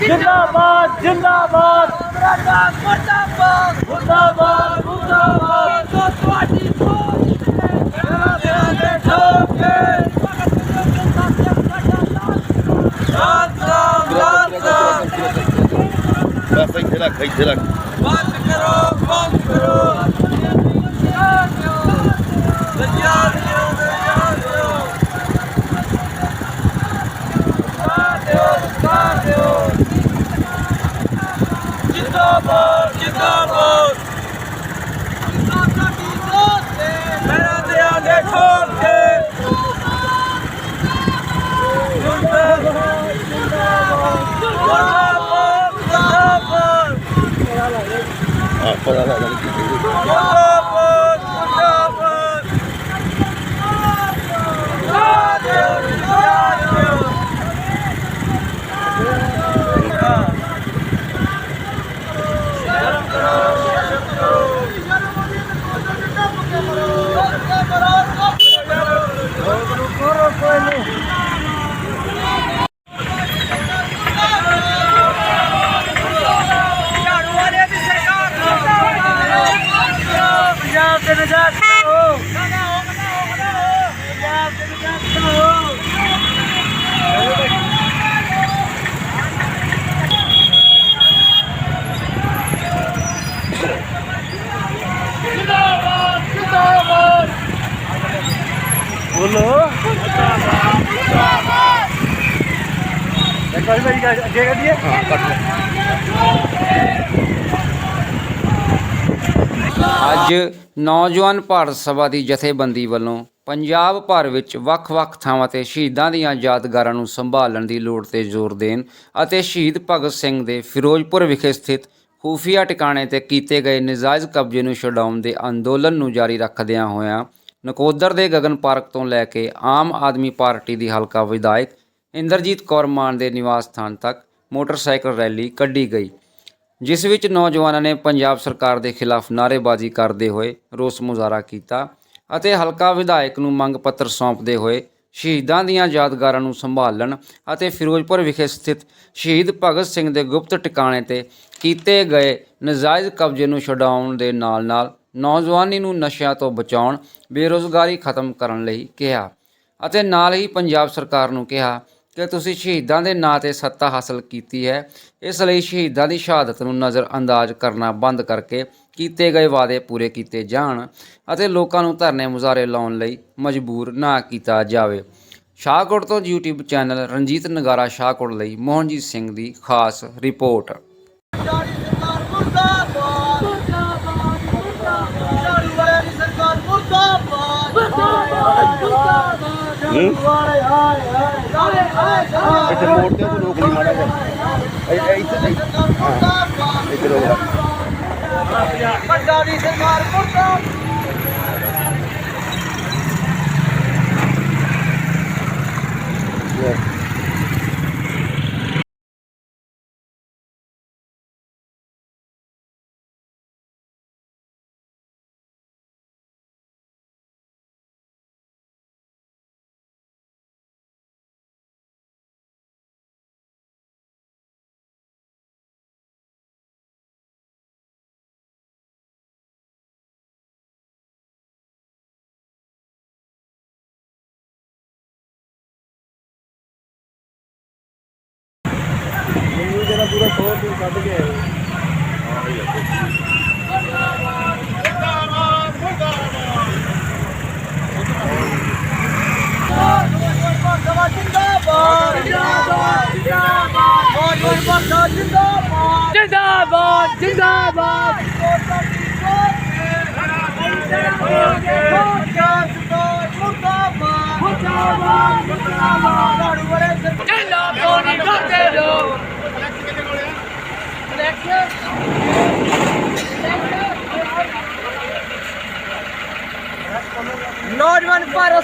ਜਿੰਦਾਬਾਦ ਜਿੰਦਾਬਾਦ ਮੁਰਦਾਬਾਦ ਮੁਰਦਾਬਾਦ ਮੁਰਦਾਬਾਦ ਤੁਹਾਡੀ ਸੋਚ ਮੇਰਾ ਦੇ ਠੋਕੇ ਬਸ ਇੱਥੇ ਰੱਖ ਇੱਥੇ ਰੱਖ ਬੰਦ ਕਰੋ ਬੰਦ ਕਰੋ ਪੰਜਾਬ ਦਿਓ ਪੰਜਾਬ ਦਿਓ ਸਾਥ ਦਿਓ ਸਾਥ ਦਿਓ ਜਿੰਦਾਬਾਦ ਜਿੰਦਾਬਾਦ ਮੇਰਾ ਦਿਆਂ ਦੇ ਠੋਕ ਕੇ ਜਿੰਦਾਬਾਦ ਜਿੰਦਾਬਾਦ ਆ ਪਤਾ ਲੱਗ ਗਿਆ ਕੀ ਮੁਰਦਾਬਾਦ ਮੁਰਦਾਬਾਦ ਸਾਥ ਦਿਓ ਸਾਥ ਦਿਓ ਝਾੜੂ ਵਾਲਿਆਂ ਦੀ ਸਰਕਾਰ ਪੰਜਾਬ ਦੇ ਨਜਾਤ ਕਰੋ ਪੰਜਾਬ ਦੇ ਨਜਾਤ ਕਰੋ ਬੋਲੋ। ਇੱਕ ਵਾਰੀ ਭਾਈ ਅੱਗੇ ਕਰੀਏ ਹਾਂ ਅੱਜ ਨੌਜਵਾਨ ਭਾਰਤ ਸਭਾ ਦੀ ਜਥੇਬੰਦੀ ਵੱਲੋਂ ਪੰਜਾਬ ਭਰ ਵਿੱਚ ਵੱਖ-ਵੱਖ ਥਾਵਾਂ ਤੇ ਸ਼ਹੀਦਾਂ ਦੀਆਂ ਯਾਦਗਾਰਾਂ ਨੂੰ ਸੰਭਾਲਣ ਦੀ ਲੋੜ ਤੇ ਜ਼ੋਰ ਦੇਣ ਅਤੇ ਸ਼ਹੀਦ ਭਗਤ ਸਿੰਘ ਦੇ ਫਿਰੋਜ਼ਪੁਰ ਵਿਖੇ ਸਥਿਤ ਖੂਫੀਆ ਟਿਕਾਣੇ ਤੇ ਕੀਤੇ ਗਏ ਨਜਾਇਜ਼ ਕਬਜ਼ੇ ਨੂੰ ਛਡਾਉਣ ਦੇ ਅੰਦੋਲਨ ਨੂੰ ਜਾਰੀ ਰੱਖਦਿਆਂ ਹੋਇਆਂ ਨਕੋਦਰ ਦੇ ਗਗਨ ਪਾਰਕ ਤੋਂ ਲੈ ਕੇ ਆਮ ਆਦਮੀ ਪਾਰਟੀ ਦੀ ਹਲਕਾ ਵਿਧਾਇਕ ਇੰਦਰਜੀਤ ਕੌਰ ਮਾਨ ਦੇ ਨਿਵਾਸ ਸਥਾਨ ਤੱਕ ਮੋਟਰਸਾਈਕਲ ਰੈਲੀ ਕੱਢੀ ਗਈ, ਜਿਸ ਵਿੱਚ ਨੌਜਵਾਨਾਂ ਨੇ ਪੰਜਾਬ ਸਰਕਾਰ ਦੇ ਖਿਲਾਫ ਨਾਅਰੇਬਾਜ਼ੀ ਕਰਦੇ ਹੋਏ ਰੋਸ ਮੁਜ਼ਾਹਰਾ ਕੀਤਾ ਅਤੇ ਹਲਕਾ ਵਿਧਾਇਕ ਨੂੰ ਮੰਗ ਪੱਤਰ ਸੌਂਪਦੇ ਹੋਏ ਸ਼ਹੀਦਾਂ ਦੀਆਂ ਯਾਦਗਾਰਾਂ ਨੂੰ ਸੰਭਾਲਣ ਅਤੇ ਫਿਰੋਜ਼ਪੁਰ ਵਿਖੇ ਸਥਿਤ ਸ਼ਹੀਦ ਭਗਤ ਸਿੰਘ ਦੇ ਗੁਪਤ ਟਿਕਾਣੇ ਤੇ ਕੀਤੇ ਗਏ ਨਜਾਇਜ਼ ਕਬਜ਼ੇ ਨੂੰ ਛਡਾਉਣ ਦੇ ਨਾਲ-ਨਾਲ ਨੌਜਵਾਨੀ ਨੂੰ ਨਸ਼ਿਆਂ ਤੋਂ ਬਚਾਉਣ, ਬੇਰੁਜ਼ਗਾਰੀ ਖਤਮ ਕਰਨ ਲਈ ਕਿਹਾ ਅਤੇ ਨਾਲ ਹੀ ਪੰਜਾਬ ਸਰਕਾਰ ਨੂੰ ਕਿਹਾ ਕਿ ਤੁਸੀਂ ਸ਼ਹੀਦਾਂ ਦੇ ਨਾਂ ਤੇ ਸੱਤਾ ਹਾਸਲ ਕੀਤੀ ਹੈ। ਇਸ ਲਈ ਸ਼ਹੀਦਾਂ ਦੀ ਸ਼ਹਾਦਤ ਨੂੰ ਨਜ਼ਰਅੰਦਾਜ਼ ਕਰਨਾ ਬੰਦ ਕਰਕੇ ਕੀਤੇ ਗਏ ਵਾਅਦੇ ਪੂਰੇ ਕੀਤੇ ਜਾਣ ਅਤੇ ਲੋਕਾਂ ਨੂੰ ਧਰਨੇ ਮੁਜ਼ਾਹਰੇ ਲਾਉਣ ਲਈ ਮਜਬੂਰ ਨਾ ਕੀਤਾ ਜਾਵੇ। ਸ਼ਾਹਕੋਟ ਤੋਂ YouTube ਚੈਨਲ ਰਣਜੀਤ ਨਗਾਰਾ ਸ਼ਾਹਕੋਟ ਲਈ ਮੋਹਨਜੀਤ ਸਿੰਘ ਦੀ ਖਾਸ ਰਿਪੋਰਟ ਝਾੜੀ ਸਰਕਾਰ ਮੁਰਦਾਬਾਦ ਮੁਰਦਾਬਾਦ ਮੁਰਦਾਬਾਦ ਝਾੜੂ ਵਾਲਿਆਂ ਦੀ ਸਰਕਾਰ ਮੁਰਦਾਬਾਦ ਮੁਰਦਾਬਾਦ ਮੁਰਦਾਬਾਦ ਝਾੜੂ ਵਾਲੇ ਹਾਏ ਹਾਏ ਹਾਏ ਹਾਏ ਇੱਥੇ ਮੋੜ ਤੇ ਕੋਈ ਰੋਕ ਨਹੀਂ ਮਾੜਾ ਜਿਹਾ ਇਹ ਇਹ ਇੱਥੇ ਇੱਥੇ ਮੁਰਦਾਬਾਦ ਇੱਥੇ ਰੋਕ ਵੱਡਾ ਦੀ ਸਰਕਾਰ ਮੁਰਦਾਬਾਦ ਲੈ ਜਿੰਦਾਬਾਦ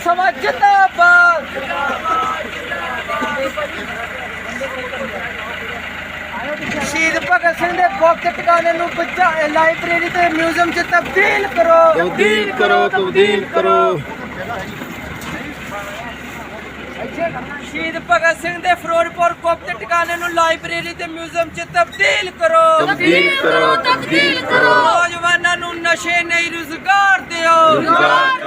ਨੌਜਵਾਨ ਜਿੰਦਾਬਾਦ। ਸ਼ਹੀਦ ਭਗਤ ਸਿੰਘ ਦੇ ਗੁਪਤ ਟਿਕਾਣੇ ਨੂੰ ਬੱਚਾ ਲਾਇਬ੍ਰੇਰੀ ਤੇ ਮਿਊਜ਼ੀਅਮ 'ਚ ਤਬਦੀਲ ਕਰੋ। ਤਬਦੀਲ ਕਰੋ ਤਬਦੀਲ ਕਰੋ। ਸ਼ਹੀਦ ਭਗਤ ਸਿੰਘ ਦੇ ਫਿਰੋਜ਼ਪੁਰ ਗੁਪਤ ਗੁਪਤ ਟਿਕਾਣੇ ਨੂੰ ਲਾਇਬ੍ਰੇਰੀ ਤੇ ਮਿਊਜ਼ੀਅਮ 'ਚ ਤਬਦੀਲ ਕਰੋ। ਤਬਦੀਲ ਕਰੋ ਤਬਦੀਲ ਕਰੋ। ਨੌਜਵਾਨਾਂ ਨੂੰ ਨਸ਼ੇ ਨਹੀਂ ਰੁਜ਼ਗਾਰ ਦਿਓ। ਰੁਜ਼ਗਾਰ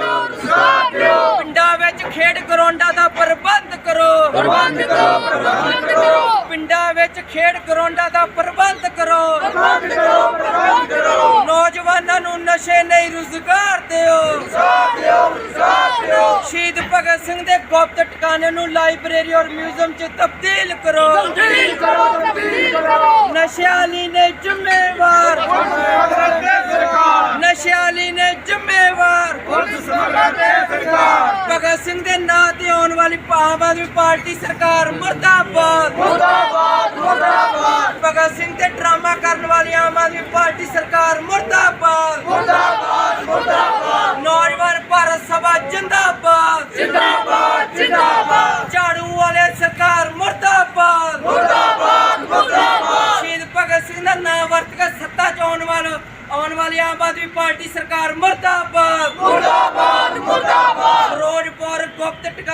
ਪਿੰਡਾਂ ਵਿੱਚ ਖੇਡ ਗਰਾਊਂਡਾਂ ਦਾ ਪ੍ਰਬੰਧ ਕਰੋ। ਪ੍ਰਬੰਧ ਕਰੋ ਪ੍ਰਬੰਧ ਕਰੋ। ਪਿੰਡਾਂ ਵਿੱਚ ਖੇਡ ਗਰਾਊਂਡਾਂ ਦਾ ਪ੍ਰਬੰਧ ਕਰੋ। ਪ੍ਰਬੰਧ ਕਰੋ ਪ੍ਰਬੰਧ ਕਰੋ। ਨੌਜਵਾਨਾਂ ਨੂੰ ਨਸ਼ੇ ਨਹੀਂ ਰੁਜ਼ਗਾਰ ਦਿਓ। ਰੁਜ਼ਗਾਰ ਦਿਓ ਰੁਜ਼ਗਾਰ ਦਿਓ ਸ਼ਹੀਦ ਭਗਤ ਸਿੰਘ ਦੇ ਗੁਪਤ ਟਿਕਾਣੇ ਨੂੰ ਲਾਇਬ੍ਰੇਰੀ ਔਰ ਮਿਊਜ਼ੀਅਮ 'ਚ ਤਬਦੀਲ ਕਰੋ। ਤਬਦੀਲ ਕਰੋ ਤਬਦੀਲ ਕਰੋ। ਨਸ਼ਿਆਲੀ ਨੇ ਜ਼ਿੰਮੇਵਾਰ ਨਸ਼ਿਆਲੀ ਨੇ ਜ਼ਿੰਮੇਵਾਰ। ਭਗਤ ਸਿੰਘ ਦੇ ਨਾਂ ਤੇ ਆਉਣ ਵਾਲੀ ਆਮ ਆਦਮੀ ਪਾਰਟੀ ਸਰਕਾਰ ਮੁਰਦਾਬਾਦ। ਮੁਰਦਾਬਾਦ ਮੁਰਦਾਬਾਦ। ਭਗਤ ਸਿੰਘ ਤੇ ਡਰਾਮਾ ਕਰਨ ਵਾਲੀ ਆਮ ਆਦਮੀ ਪਾਰਟੀ ਸਰਕਾਰ ਮੁਰਦਾਬਾਦ। ਮੁਰਦਾਬਾਦ ਮੁਰਦਾਬਾਦ। ਭਾਰਤ ਸਭਾ ਜਿੰਦਾਬਾਦ। ਜਿੰਦਾਬਾਦ ਜਿੰਦਾਬਾਦ। ਝਾੜੂ ਵਾਲੇ ਸਰਕਾਰ ਮੁਰਦਾਬਾਦ। ਮੁਰਦਾਬਾਦ ਮੁਰਦਾਬਾਦ। ਸ਼ਹੀਦ ਭਗਤ ਸਿੰਘ ਦਾ ਨਾਮ ਵਰਤ ਕੇ ਸੱਤਾ 'ਚ ਆਉਣ ਵਾਲਾ ਆਉਣ ਵਾਲੀ ਆਮ ਆਦਮੀ ਪਾਰਟੀ ਸਰਕਾਰ ਮੁਰਦਾਬਾਦ ਮੁਰਦਾਬਾਦ ਮੁਰਦਾਬਾਦ ਫਿਰੋਜ਼ਪੁਰ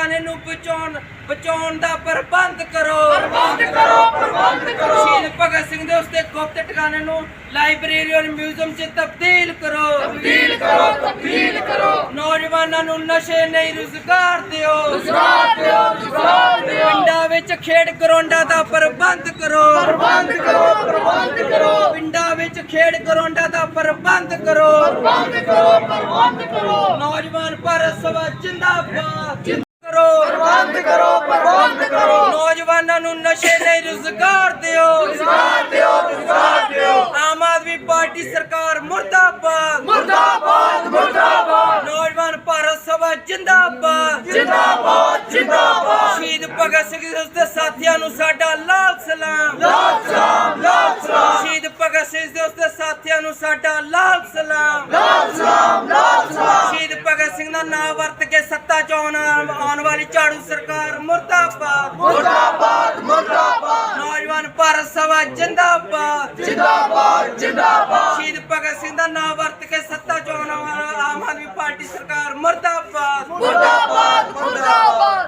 ਟਿਕਾਣੇ ਨੂੰ ਬਚਾਉਣ ਬਚਾਉਣ ਦਾ ਪ੍ਰਬੰਧ ਕਰੋ। ਪ੍ਰਬੰਧ ਕਰੋ ਪ੍ਰਬੰਧ ਕਰੋ। ਸ਼ਹੀਦ ਭਗਤ ਸਿੰਘ ਦੇ ਉਸਤੇ ਗੁਪਤ ਟਿਕਾਣੇ ਨੂੰ ਲਾਇਬ੍ਰੇਰੀ ਔਰ ਮਿਊਜ਼ੀਅਮ 'ਚ ਤਬਦੀਲ ਕਰੋ। ਤਬਦੀਲ ਕਰੋ ਤਬਦੀਲ ਕਰੋ। ਨੌਜਵਾਨਾਂ ਨੂੰ ਨਸ਼ੇ ਨਹੀਂ ਰੁਜ਼ਗਾਰ ਦਿਓ। ਰੁਜ਼ਗਾਰ ਦਿਓ ਰੁਜ਼ਗਾਰ ਦਿਓ। ਪਿੰਡਾਂ ਵਿੱਚ ਖੇਡ ਗਰਾਊਂਡਾਂ ਦਾ ਪ੍ਰਬੰਧ ਕਰੋ। ਪ੍ਰਬੰਧ ਕਰੋ ਪ੍ਰਬੰਧ ਕਰੋ। ਪਿੰਡਾਂ ਵਿੱਚ ਖੇਡ ਗਰਾਊਂਡਾਂ ਦਾ ਪ੍ਰਬੰਧ ਕਰੋ। ਪ੍ਰਬੰਧ ਕਰੋ ਪ੍ਰਬੰਧ ਕਰੋ। ਨੌਜਵਾਨ ਭਾਰਤ ਸਭਾ ਜਿੰਦਾਬਾਦ। ਕਰੋ ਪ੍ਰਬੰਧ ਕਰੋ। ਨੌਜਵਾਨਾਂ ਨੂੰ ਨਸ਼ੇ ਨਹੀਂ ਰੁਜ਼ਗਾਰ ਦਿਓ। ਰੁਜ਼ਗਾਰ ਦਿਓ ਰੁਜ਼ਗਾਰ ਦਿਓ। ਆਮ ਆਦਮੀ ਪਾਰਟੀ ਸਰਕਾਰ ਮੁਰਦਾਬਾਦ। ਮੁਰਦਾਬਾਦ ਮੁਰਦਾਬਾਦ। ਨੌਜਵਾਨ ਭਾਰਤ ਸਭਾ ਜਿੰਦਾਬਾਦ। ਜਿੰਦਾਬਾਦ। ਜਿੰਦਾਬਾਦ। ਸ਼ਹੀਦ ਭਗਤ ਸਿੰਘ ਉਸਦੇ ਸਾਥੀਆਂ ਨੂੰ ਸਾਡਾ ਲਾਲ ਸਲਾਮ। ਲਾਲ ਸਲਾਮ ਲਾਲ ਸਲਾਮ। ਸ਼ਹੀਦ ਭਗਤ ਸਿੰਘ ਉਸਦੇ ਸਾਥੀਆਂ ਨੂੰ ਸਾਡਾ ਲਾਲ ਸਲਾਮ। ਲਾਲ ਸਲਾਮ ਲਾਲ ਸਲਾਮ। ਸ਼ਹੀਦ ਭਗਤ ਸਿੰਘ ਦਾ ਨਾਮ ਵਰਤ ਕੇ ਸੱਤਾ ਚ ਆਉਣ ਆਉਣ ਵਾਲੀ ਝਾੜੂ ਸਰਕਾਰ ਮੁਰਦਾਬਾਦ। ਮੁਰਦਾਬਾਦ ਮੁਰਦਾਬਾਦ। ਨੌਜਵਾਨ ਭਾਰਤ ਸਭਾ ਜਿੰਦਾਬਾਦ। ਜਿੰਦਾਬਾਦ ਜਿੰਦਾਬਾਦ। ਸ਼ਹੀਦ ਭਗਤ ਸਿੰਘ ਦਾ ਨਾਮ ਵਰਤ ਕੇ ਸੱਤਾ ਚ ਆਉਣ ਵਾਲਾ ਆਮ ਆਦਮੀ ਪਾਰਟੀ ਸਰਕਾਰ ਮੁਰਦਾਬਾਦ। ਮੁਰਦਾਬਾਦ ਮੁਰਦਾਬਾਦ।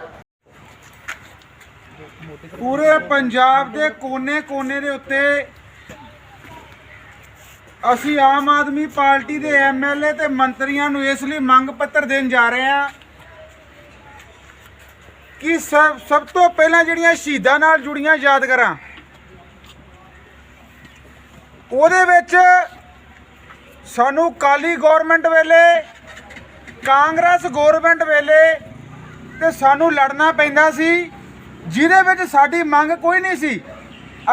ਪੂਰੇ ਪੰਜਾਬ ਦੇ ਕੋਨੇ-ਕੋਨੇ ਦੇ ਉੱਤੇ ਅਸੀਂ ਆਮ ਆਦਮੀ ਪਾਰਟੀ ਦੇ ਐਮਐਲਏ ਤੇ ਮੰਤਰੀਆਂ ਨੂੰ ਇਸ ਲਈ ਮੰਗ ਪੱਤਰ ਦੇਣ ਜਾ ਰਹੇ ਹਾਂ ਕਿ ਸਭ ਸਭ ਤੋਂ ਪਹਿਲਾਂ ਜਿਹੜੀਆਂ ਸ਼ਹੀਦਾਂ ਨਾਲ ਜੁੜੀਆਂ ਯਾਦਗਾਰਾਂ, ਉਹਦੇ ਵਿੱਚ ਸਾਨੂੰ ਕਾਲੀ ਗਵਰਨਮੈਂਟ ਵੇਲੇ, ਕਾਂਗਰਸ ਗਵਰਨਮੈਂਟ ਵੇਲੇ ਤੇ ਸਾਨੂੰ ਲੜਨਾ ਪੈਂਦਾ ਸੀ। ਜਿਹਦੇ ਵਿੱਚ ਸਾਡੀ ਮੰਗ ਕੋਈ ਨਹੀਂ ਸੀ।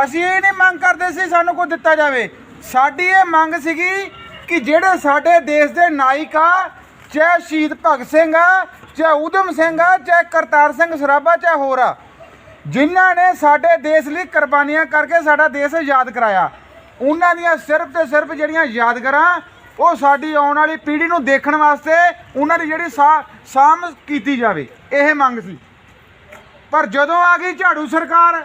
ਅਸੀਂ ਇਹ ਨਹੀਂ ਮੰਗ ਕਰਦੇ ਸੀ ਸਾਨੂੰ ਕੋਈ ਦਿੱਤਾ ਜਾਵੇ। ਸਾਡੀ ਇਹ ਮੰਗ ਸੀਗੀ ਕਿ ਜਿਹੜੇ ਸਾਡੇ ਦੇਸ਼ ਦੇ ਨਾਇਕ ਆ, ਚਾਹੇ ਸ਼ਹੀਦ ਭਗਤ ਸਿੰਘ ਆ, ਚਾਹੇ ਊਧਮ ਸਿੰਘ ਆ, ਚਾਹੇ ਕਰਤਾਰ ਸਿੰਘ ਸਰਾਭਾ, ਚਾਹੇ ਹੋਰ ਆ, ਜਿਨ੍ਹਾਂ ਨੇ ਸਾਡੇ ਦੇਸ਼ ਲਈ ਕੁਰਬਾਨੀਆਂ ਕਰਕੇ ਸਾਡਾ ਦੇਸ਼ ਆਜ਼ਾਦ ਕਰਾਇਆ। ਉਹਨਾਂ ਦੀਆਂ ਸਿਰਫ ਤੇ ਸਿਰਫ ਜਿਹੜੀਆਂ ਯਾਦਗਾਰਾਂ, ਉਹ ਸਾਡੀ ਆਉਣ ਵਾਲੀ ਪੀੜ੍ਹੀ ਨੂੰ ਦੇਖਣ ਵਾਸਤੇ ਉਹਨਾਂ ਦੀ ਜਿਹੜੀ ਸਾ- ਸਾਂਭ ਕੀਤੀ ਜਾਵੇ। ਇਹ ਮੰਗ ਸੀ। ਪਰ ਜਦੋਂ ਆ ਗਈ ਝਾੜੂ ਸਰਕਾਰ,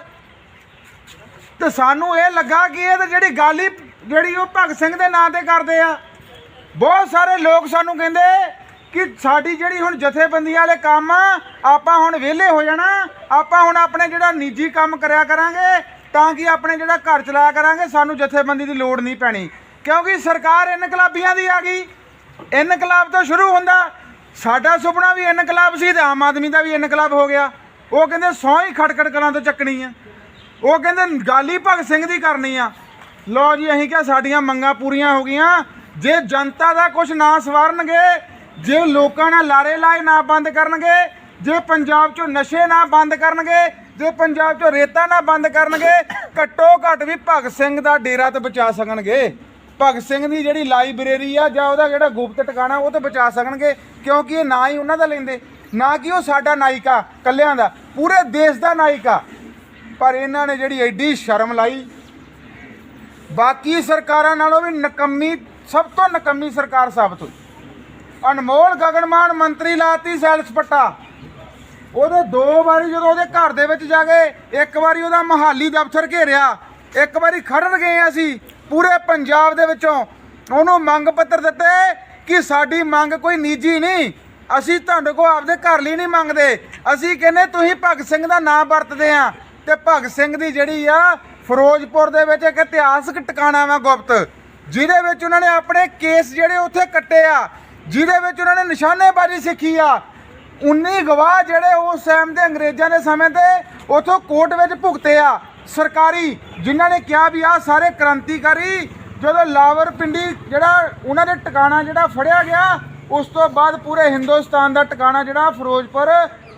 ਤੇ ਸਾਨੂੰ ਇਹ ਲੱਗਾ ਕਿ ਇਹ ਤਾਂ ਜਿਹੜੀ ਗੱਲ ਹੀ, ਜਿਹੜੀ ਉਹ ਭਗਤ ਸਿੰਘ ਦੇ ਨਾਂ ਤੇ ਕਰਦੇ ਆ। ਬਹੁਤ ਸਾਰੇ ਲੋਕ ਸਾਨੂੰ ਕਹਿੰਦੇ ਕਿ ਸਾਡੀ ਜਿਹੜੀ ਹੁਣ ਜਥੇਬੰਦੀਆਂ ਵਾਲੇ ਕੰਮ ਆ, ਆਪਾਂ ਹੁਣ ਵਿਹਲੇ ਹੋ ਜਾਣਾ, ਆਪਾਂ ਹੁਣ ਆਪਣੇ ਜਿਹੜਾ ਨਿੱਜੀ ਕੰਮ ਕਰਿਆ ਕਰਾਂਗੇ, ਤਾਂ ਕਿ ਆਪਣੇ ਜਿਹੜਾ ਘਰ ਚਲਾਇਆ ਕਰਾਂਗੇ, ਸਾਨੂੰ ਜਥੇਬੰਦੀ ਦੀ ਲੋੜ ਨਹੀਂ ਪੈਣੀ। ਕਿਉਂਕਿ ਸਰਕਾਰ ਇਨਕਲਾਬੀਆਂ ਦੀ ਆ ਗਈ। ਇਨਕਲਾਬ ਤੋਂ ਸ਼ੁਰੂ ਹੁੰਦਾ। ਸਾਡਾ ਸੁਪਨਾ ਵੀ ਇਨਕਲਾਬ ਸੀ ਤੇ ਆਮ ਆਦਮੀ ਦਾ ਵੀ ਇਨਕਲਾਬ ਹੋ ਗਿਆ। ਉਹ ਕਹਿੰਦੇ ਸੌਂ ਹੀ ਖਟਖਟ ਕਲਾਂ ਤੋਂ ਚੱਕਣੀ ਆ। ਉਹ ਕਹਿੰਦੇ ਗੱਲ ਹੀ ਭਗਤ ਸਿੰਘ ਦੀ ਕਰਨੀ ਆ। ਲੋ ਜੀ, ਅਸੀਂ ਕਿਹਾ ਸਾਡੀਆਂ ਮੰਗਾਂ ਪੂਰੀਆਂ ਹੋ ਗਈਆਂ। ਜੇ ਜਨਤਾ ਦਾ ਕੁਝ ਨਾ ਸਵਾਰਨਗੇ, ਜੇ ਲੋਕਾਂ ਨਾਲ ਲਾਰੇ ਲਾਏ ਨਾ ਬੰਦ ਕਰਨਗੇ, ਜੇ ਪੰਜਾਬ 'ਚੋਂ ਨਸ਼ੇ ਨਾ ਬੰਦ ਕਰਨਗੇ, ਜੇ ਪੰਜਾਬ 'ਚੋਂ ਰੇਤਾ ਨਾ ਬੰਦ ਕਰਨਗੇ, ਘੱਟੋ ਘੱਟ ਵੀ ਭਗਤ ਸਿੰਘ ਦਾ ਡੇਰਾ ਤੇ ਬਚਾ ਸਕਣਗੇ। ਭਗਤ ਸਿੰਘ ਦੀ ਜਿਹੜੀ ਲਾਇਬ੍ਰੇਰੀ ਆ ਜਾਂ ਉਹਦਾ ਜਿਹੜਾ ਗੁਪਤ ਟਿਕਾਣਾ, ਉਹ ਤੇ ਬਚਾ ਸਕਣਗੇ, ਕਿਉਂਕਿ ਇਹ ਨਾ ਹੀ ਉਹਨਾਂ ਦਾ ਲੈਂਦੇ। ਨਾ ਕਿ ਉਹ ਸਾਡਾ ਨਾਇਕਾ, ਕੱਲਿਆਂ ਦਾ, ਪੂਰੇ ਦੇਸ਼ ਦਾ ਨਾਇਕਾ। ਪਰ ਇਹਨਾਂ ਨੇ ਜਿਹੜੀ ਐਡੀ ਸ਼ਰਮ ਲਾਈ, ਬਾਕੀ ਸਰਕਾਰਾਂ ਨਾਲੋਂ ਵੀ ਨਕੰਮੀ, ਸਭ ਤੋਂ ਨਕੰਮੀ ਸਰਕਾਰ ਸਾਬਤ ਹੋਈ। ਅਨਮੋਲ ਗਗਨਮਾਨ ਮੰਤਰੀ ਲਾਤੀ ਸੈਲ ਸਪੱਟਾ। ਉਹਦੇ ਦੋ ਵਾਰੀ ਜਦੋਂ ਉਹਦੇ ਘਰ ਦੇ ਵਿੱਚ ਜਾ ਕੇ, ਇੱਕ ਵਾਰੀ ਉਹਦਾ ਮਹਾਲੀ ਦਫ਼ਤਰ ਘੇਰਿਆ, ਇੱਕ ਵਾਰੀ ਖੜਨ ਗਏ ਅਸੀਂ ਪੂਰੇ ਪੰਜਾਬ ਦੇ ਵਿੱਚੋਂ। ਉਹਨੂੰ ਮੰਗ ਪੱਤਰ ਦਿੱਤੇ ਕਿ ਸਾਡੀ ਮੰਗ ਕੋਈ ਨਿੱਜੀ ਨਹੀਂ ਅਸੀਂ ਤੁਹਾਡੇ ਕੋਲ ਆਪਦੇ ਘਰ ਲਈ ਨਹੀਂ ਮੰਗਦੇ। ਅਸੀਂ ਕਹਿੰਦੇ ਤੁਸੀਂ ਭਗਤ ਸਿੰਘ ਦਾ ਨਾਮ ਵਰਤਦੇ ਆ। ਤੇ ਭਗਤ ਸਿੰਘ ਦੀ ਜਿਹੜੀ ਆ, ਫਿਰੋਜ਼ਪੁਰ ਦੇ ਵਿੱਚ ਇੱਕ ਇਤਿਹਾਸਕ ਟਿਕਾਣਾ ਵਾ ਗੁਪਤ, ਜਿਹਦੇ ਵਿੱਚ ਉਹਨਾਂ ਨੇ ਆਪਣੇ ਕੇਸ ਜਿਹੜੇ ਉੱਥੇ ਕੱਟੇ ਆ, ਜਿਹਦੇ ਵਿੱਚ ਉਹਨਾਂ ਨੇ ਨਿਸ਼ਾਨੇਬਾਜ਼ੀ ਸਿੱਖੀ ਆ। 19 ਗਵਾਹ ਜਿਹੜੇ ਉਸ ਟਾਈਮ ਦੇ ਅੰਗਰੇਜ਼ਾਂ ਦੇ ਸਮੇਂ ਤੇ ਉਥੋਂ ਕੋਰਟ ਵਿੱਚ ਭੁਗਤੇ ਆ। ਸਰਕਾਰੀ, ਜਿਨ੍ਹਾਂ ਨੇ ਕਿਹਾ ਵੀ ਆ ਸਾਰੇ ਕ੍ਰਾਂਤੀਕਾਰੀ ਜਦੋਂ ਲਾਵਰ ਪਿੰਡੀ ਜਿਹੜਾ ਉਹਨਾਂ ਦੇ ਟਿਕਾਣਾ ਜਿਹੜਾ ਫੜਿਆ ਗਿਆ ਉਸ ਤੋਂ ਬਾਅਦ ਪੂਰੇ ਹਿੰਦੁਸਤਾਨ ਦਾ ਟਿਕਾਣਾ ਜਿਹੜਾ ਫਿਰੋਜ਼ਪੁਰ,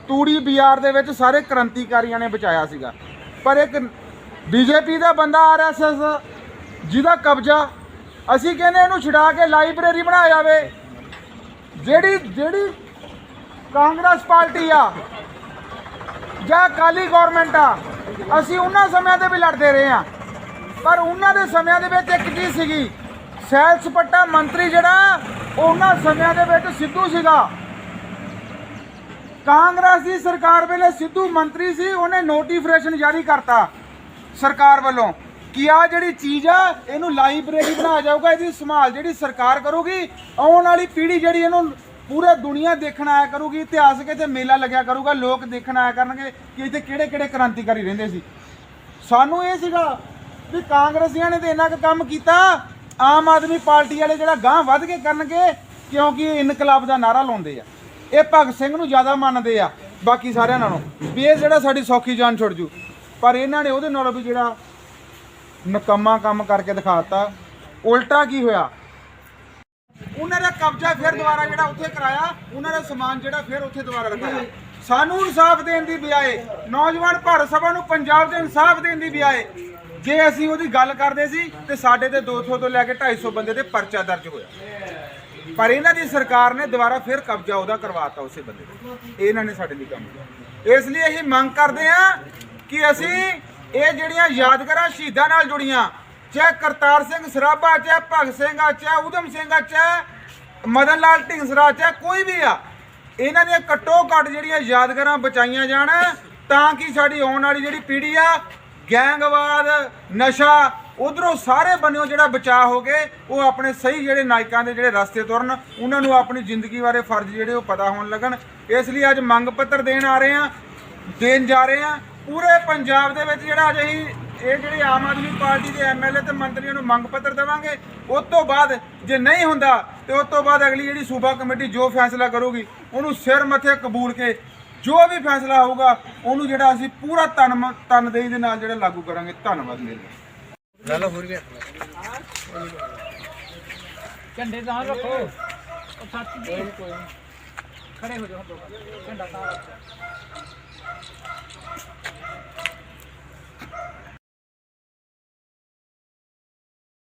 ਤੂੜੀ ਬਾਜ਼ਾਰ ਦੇ ਵਿੱਚ ਸਾਰੇ ਕ੍ਰਾਂਤੀਕਾਰੀਆਂ ਨੇ ਬਚਾਇਆ ਸੀਗਾ। ਪਰ ਇੱਕ ਬੀਜੇਪੀ ਦਾ ਬੰਦਾ ਆਰਐਸਐਸ ਜਿਹਦਾ ਕਬਜ਼ਾ, ਅਸੀਂ ਕਹਿੰਦੇ ਇਹਨੂੰ ਛੁਡਾ ਕੇ ਲਾਇਬ੍ਰੇਰੀ ਬਣਾਇਆ ਜਾਵੇ। ਜਿਹੜੀ ਜਿਹੜੀ ਕਾਂਗਰਸ ਪਾਰਟੀ ਆ ਜਾਂ ਕਾਲੀ ਗਵਰਨਮੈਂਟ ਆ, ਅਸੀਂ ਉਹਨਾਂ ਸਮਿਆਂ ਤੇ ਵੀ ਲੜਦੇ ਰਹੇ ਆ ਪਰ ਉਹਨਾਂ ਦੇ ਸਮਿਆਂ ਦੇ ਵਿੱਚ ਇੱਕ ਚੀਜ਼ ਸੀਗੀ ਸੈਲ ਸਪੱਟਾ ਮੰਤਰੀ ਜਿਹੜਾ, ਉਹਨਾਂ ਸਮਿਆਂ ਦੇ ਵਿੱਚ ਸਿੱਧੂ ਸੀਗਾ। ਕਾਂਗਰਸ ਦੀ ਸਰਕਾਰ ਵੇਲੇ ਸਿੱਧੂ ਮੰਤਰੀ ਸੀ, ਉਹਨੇ ਨੋਟੀਫਿਕੇਸ਼ਨ ਜਾਰੀ ਕਰਤਾ ਸਰਕਾਰ ਵੱਲੋਂ ਕਿ ਆ ਜਿਹੜੀ ਚੀਜ਼ ਆ, ਇਹਨੂੰ ਲਾਇਬ੍ਰੇਰੀ ਬਣਾਇਆ ਜਾਊਗਾ, ਇਹਦੀ ਸੰਭਾਲ ਜਿਹੜੀ ਸਰਕਾਰ ਕਰੂਗੀ, ਆਉਣ ਵਾਲੀ ਪੀੜ੍ਹੀ ਜਿਹੜੀ ਇਹਨੂੰ ਪੂਰੇ ਦੁਨੀਆ ਦੇਖਣ ਆਇਆ ਕਰੂਗੀ ਇਤਿਹਾਸਕ ਇੱਥੇ ਮੇਲਾ ਲੱਗਿਆ ਕਰੂਗਾ, ਲੋਕ ਦੇਖਣ ਆਇਆ ਕਰਨਗੇ ਕਿ ਇੱਥੇ ਕਿਹੜੇ ਕਿਹੜੇ ਕ੍ਰਾਂਤੀਕਾਰੀ ਰਹਿੰਦੇ ਸੀ। ਸਾਨੂੰ ਇਹ ਸੀਗਾ ਵੀ ਕਾਂਗਰਸੀਆਂ ਨੇ ਤੇ ਇੰਨਾ ਕੁ ਕੰਮ ਕੀਤਾ ਆਮ ਆਦਮੀ ਪਾਰਟੀ ਵਾਲੇ ਜਿਹੜਾ ਗਾਂ ਵੱਧ ਕੇ ਕਰਨਗੇ, ਕਿਉਂਕਿ ਇਹ ਇਨਕਲਾਬ ਦਾ ਨਾਰਾ ਲਾਉਂਦੇ ਆ। ਇਹ ਭਗਤ ਸਿੰਘ ਨੂੰ ਜ਼ਿਆਦਾ ਮੰਨਦੇ ਆ, ਬਾਕੀ ਸਾਰਿਆਂ ਨਾਲੋਂ। ਵੀ ਇਹ ਜਿਹੜਾ ਸਾਡੀ ਸੌਖੀ ਜਾਨ ਛੁੱਟ ਜੂ। ਪਰ ਇਹਨਾਂ ਨੇ ਉਹਦੇ ਨਾਲੋਂ ਵੀ ਜਿਹੜਾ ਨਕਮਾ ਕੰਮ ਕਰਕੇ ਦਿਖਾਤਾ, ਉਲਟਾ ਕੀ ਹੋਇਆ? ਉਹਨਾਂ ਦਾ ਕਬਜ਼ਾ ਫਿਰ ਦੁਬਾਰਾ ਜਿਹੜਾ ਉੱਥੇ ਕਰਾਇਆ, ਉਹਨਾਂ ਦਾ ਸਮਾਨ ਜਿਹੜਾ ਫਿਰ ਉੱਥੇ ਦੁਬਾਰਾ ਰੱਖਿਆ ਸਾਨੂੰ ਇਨਸਾਫ ਦੇਣ ਦੀ ਬਜਾਏ, ਨੌਜਵਾਨ ਭਾਰਤ ਸਭਾ ਨੂੰ ਪੰਜਾਬ ਦੇ ਇਨਸਾਫ ਦੇਣ ਦੀ ਬਜਾਏ ਜੇ ਅਸੀਂ ਉਹਦੀ ਗੱਲ ਕਰਦੇ ਸੀ, ਤੇ ਸਾਡੇ ਤੇ 200 ਤੋਂ ਲੈ ਕੇ 250 ਬੰਦੇ ਤੇ ਪਰਚਾ ਦਰਜ ਹੋਇਆ। ਪਰ ਇਹਨਾਂ ਦੀ ਸਰਕਾਰ ਨੇ ਦੁਬਾਰਾ ਫਿਰ ਕਬਜ਼ਾ ਉਹਦਾ ਕਰਵਾਤਾ ਉਸੇ ਬੰਦੇ ਤੇ। ਇਹਨਾਂ ਨੇ ਸਾਡੇ ਲਈ ਕੰਮ ਕੀਤਾ। ਇਸ ਲਈ ਅਸੀਂ ਮੰਗ ਕਰਦੇ ਹਾਂ ਕਿ ਅਸੀਂ ਇਹ ਜਿਹੜੀਆਂ ਯਾਦਗਾਰਾਂ ਸ਼ਹੀਦਾਂ ਨਾਲ ਜੁੜੀਆਂ, ਚਾਹੇ ਕਰਤਾਰ ਸਿੰਘ ਸਰਾਭਾ, ਚਾਹੇ ਭਗਤ ਸਿੰਘ ਆ ਚਾਹੇ ਊਧਮ ਸਿੰਘ ਆ ਚਾਹੇ ਮਦਨ ਲਾਲ ਢੀਂਗਸਰਾ, ਚਾਹੇ ਕੋਈ ਵੀ ਆ, ਇਹਨਾਂ ਦੀਆਂ ਘੱਟੋ ਘੱਟ ਜਿਹੜੀਆਂ ਯਾਦਗਾਰਾਂ ਬਚਾਈਆਂ ਜਾਣ, ਤਾਂ ਕਿ ਸਾਡੀ ਆਉਣ ਵਾਲੀ ਜਿਹੜੀ ਪੀੜ੍ਹੀ ਆ ਗੈਂਗਵਾਦ ਨਸ਼ਾ, ਉਧਰੋਂ ਸਾਰੇ ਬੰਨਿਓ ਜਿਹੜਾ ਬਚਾਅ ਹੋ ਗਏ, ਉਹ ਆਪਣੇ ਸਹੀ ਜਿਹੜੇ ਨਾਇਕਾਂ ਦੇ ਜਿਹੜੇ ਰਸਤੇ ਤੁਰਨ, ਉਹਨਾਂ ਨੂੰ ਆਪਣੀ ਜ਼ਿੰਦਗੀ ਬਾਰੇ ਫਰਜ਼ ਜਿਹੜੇ ਉਹ ਪਤਾ ਹੋਣ ਲੱਗਣ। ਇਸ ਲਈ ਅੱਜ ਮੰਗ ਪੱਤਰ ਦੇਣ ਆ ਰਹੇ ਆ ਦੇਣ ਜਾ ਰਹੇ ਆ ਪੂਰੇ ਪੰਜਾਬ ਦੇ ਵਿੱਚ ਜਿਹੜਾ ਅੱਜ ਅਸੀਂ ਇਹ ਜਿਹੜੇ ਆਮ ਆਦਮੀ ਪਾਰਟੀ ਦੇ ਐਮਐਲਏ ਤੇ ਮੰਤਰੀਆਂ ਨੂੰ ਮੰਗ ਪੱਤਰ ਦੇਵਾਂਗੇ, ਉਸ ਤੋਂ ਬਾਅਦ ਜੇ ਨਹੀਂ ਹੁੰਦਾ, ਤੇ ਉਸ ਤੋਂ ਬਾਅਦ ਅਗਲੀ ਜਿਹੜੀ ਸੂਬਾ ਕਮੇਟੀ ਜੋ ਫੈਸਲਾ ਕਰੂਗੀ, ਉਹਨੂੰ ਸਿਰ ਮੱਥੇ ਕਬੂਲ ਕੇ ਜੋ ਵੀ ਫੈਸਲਾ ਹੋਊਗਾ ਉਹਨੂੰ ਜਿਹੜਾ ਅਸੀਂ ਪੂਰਾ ਤਨ ਤਨਦੇਹੀ ਦੇ ਨਾਲ ਜਿਹੜਾ ਲਾਗੂ ਕਰਾਂਗੇ ਧੰਨਵਾਦ ਮੇਰੇ ਝੰਡੇ ਤਾਂ ਰੱਖੋ। ਉਹ ਸੱਤ ਜੀ। ਖੜੇ ਹੋ ਜਾਓ ਝੰਡਾ ਤਾਂ